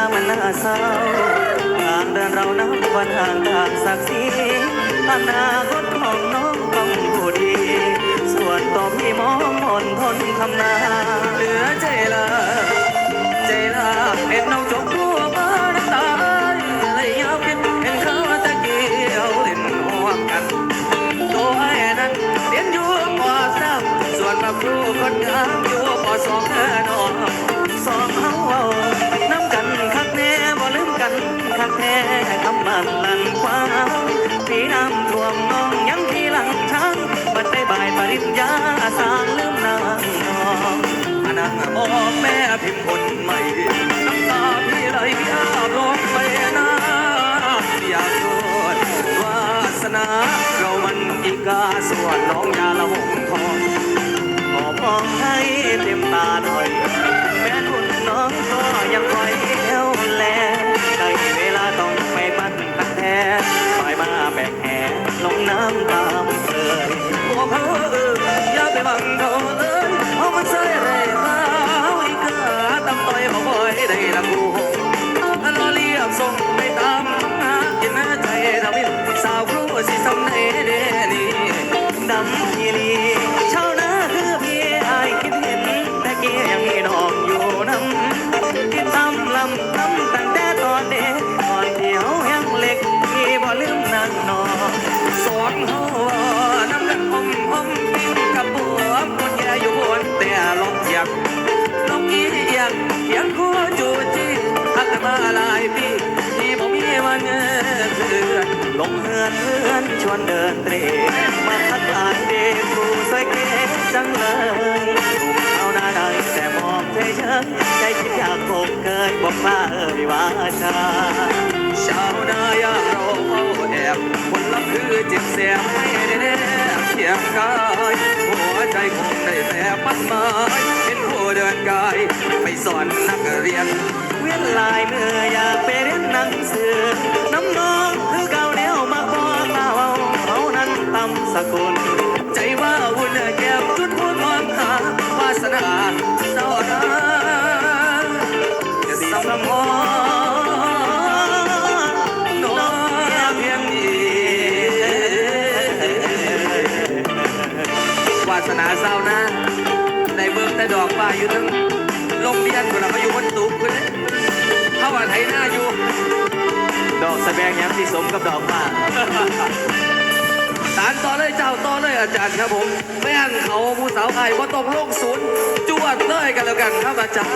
หน้าเศร้าทางเดินเรานับวันห่างทางศักดิ์ศรีอนาคตของน้องต้องผู้ดี ส่วนตัวพี่มองมนทนทำนาเหลือใจละใจลาเห็นน้องจบบัวมาน้ำตาเลยยามเห็นเห็นเขาตะเกียวเล่นห่วกันตัวไอ้นั้นเรียนอยู่ปสามส่วนมาครูคนงามอยู่ปสองแน่นอน ได้บายปริญญาสร้างลืมนางนองมางมองแม่พิมพ์คนใหม่น้ำตาพี่ไหลอาบลงไปนาอยากโทษวาสนา เรามันอีกาส่วนน้องยาละหงทองขอมองให้เต็มตาหน่อย แม้คุณน้องก็ยังคอย งเฮือนเพื่อนชวนเดินเตรมาทักทายเด็กผู้สวยเก๋จังเลยถูกเอาหน้าได้แต่มองเฉยๆใจคิดอยากพบเกิดบอกว่าเอ่ยว่าชาชาวนาอยากรอเฝ้าแอบผลลัพธ์คือเจ็บแสบไม่ได้แนบเคียงกายหัวใจคงได้แต่ปัดหมายเป็นผู้เดินกายไปสอนนักเรียน เวียนลายเมื่ออยากไปเรียนหนังสือน้ำนอง กล ใจว่าวุ่นแก้มจุดพูดมองหาวาสนาเจ้าดาจะสำมองน้องเพียงนี้วาสนาเศร้านะ ในเบิ่งแต่ดอกป่าอยู่ทั้งโรงเรียนเวลามาอยู่บนตูบเลยเข้าว่าไถหน้าอยู่ ดอกแสดงย้ำที่สมกับดอกป่าานต่อเลยเจ้าต่อเลยอาจารย์ครับผมแม่นเขาผู้สาวไอ้ว่าต้องลงศูนย์จวดเลยกันแล้วกันครับอาจารย์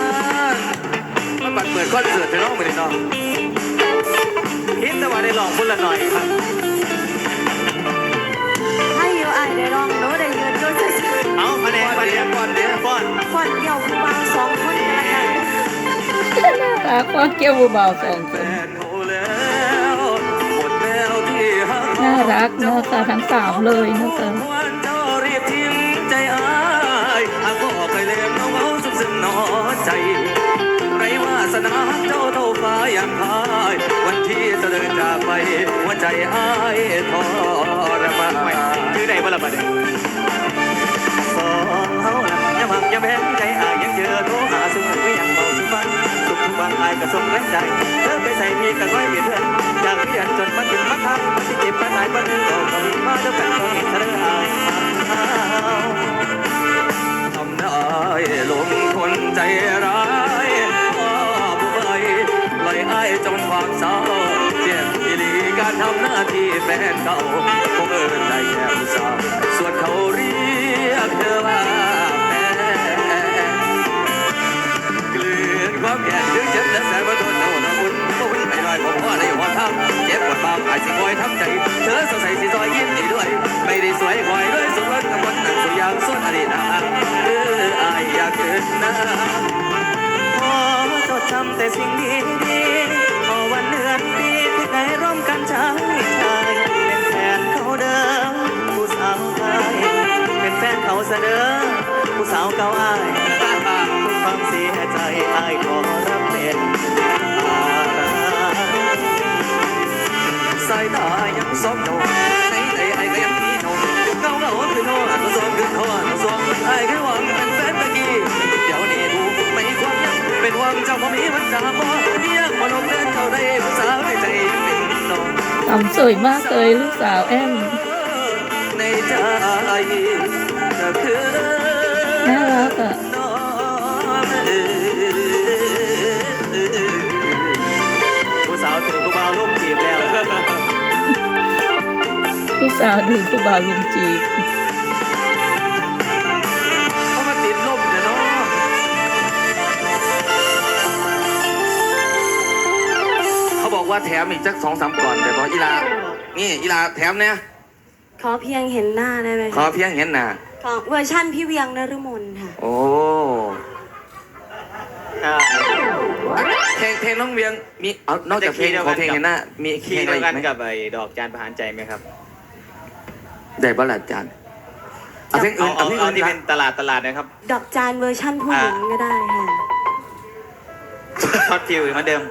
มันบัดเปิดคอนเสิร์ตไปน้องไปเลยน้องฮิตแต่ว่าได้ลองพุ่นละหน่อยครับให้อยู่อ่านได้ลองโน้ได้ยืนโยนจะเอามาแนมาแนก่อนเดี๋ยวก่อนควันเดียวผู้บ่าวสองคนกันละกันน่ารักว่าเกี่ยวบูเบาสองคน น่ารักนะคะทั้งสามเลยนะคะวันที่เอาสุขซึมนาเจ้าเท่าฟ้าอย่างพายวันที่จะเดินจากไปหัวใจอายทรมานชื่อใดบ้างล่ะบัดนี้สองเฮาละยังหักยังแพ้ใจอายยังเจอโทรหาซึ่งไม่ยังเบาสิฟันสุขทุกวันอายก็ส่งแรงใจเธอไปใส่พี่กันไว้เพื่อนจากเรียนจนมาถึงมาทำ คงมาแล้วกันเห็นอายทำได้ลงคนใจร้ายว่าผู้ใบปล่อยอายจนความเศร้าเจ็บอีหลีการทำหน้าที่แฟนเก่าคงเอินได้แค่สาวส่วนเขาเรียกเธอว่าแฟนกลืนความแก่ดึงเจ็บและแสนว่าทนเอาหน้าบุญก็วิ่งไปลอยผมว่าในหัวทางเจ็บปวดบางอาจสิคอยทำใจเธอสดใสสิซอยยิ้ม ไม่ได้สวยคอยด้วยสมรสกับคนนั้นสุดอย่างสุดอดีตนะเอออายอยากเกิดน้าขอจดจำแต่สิ่งดีดีๆขอวันเดือนปีที่เคยร่วมกันชายชายเป็นแฟนเขาเดิมผู้สาวไทยเป็นแฟนเขาเสนอผู้สาวเก่าอายความเสียใจอายขอรับเป็นภาระสายตายังสองโนใไายแค่หวังเป็นแฟนตะกี้เดี๋ยวนี้กูไม่ความยังเป็นหวังเจ้าบ่มีมันสาบอเรียกมาลงเล่นเท่าได้ผู้สาวในใจเป็น้องทำสวยมากเลยลูกสาวแอมน่ารักอะผู้สาวถือกูบ่าวลูกจีบแล้วผู้สาวถึงกูบ่าวลูกจีบ ว่าแถมอีกจักสองสามก่อนแต่บอกอีลา นี่อีลาแถมเนี่ยขอเพียงเห็นหน้าได้ไหมขอคะเพียงเห็นหน้าของเวอร์ชั่นพี่เวียงนฤมลค่ะ โอ้เพลงเพลงน้องเวียงมีเอานอกจากเพลงขอเพลงเห็นหน้ามีเพคีลงย์อะไรเดียวอีกักนไหมกับไอ้ดอกจานประหารใจไหมครับได้บ้าละจานเอาเพลงอื่เอานเอาเอาเพลงอื่นเอาที่ละเป็นตลาดตลาดนะครับ ดอกจานเวอร์ชั่นผู้หญิงก็ได้ค่ะช็อตฟิวเหมือนเดิม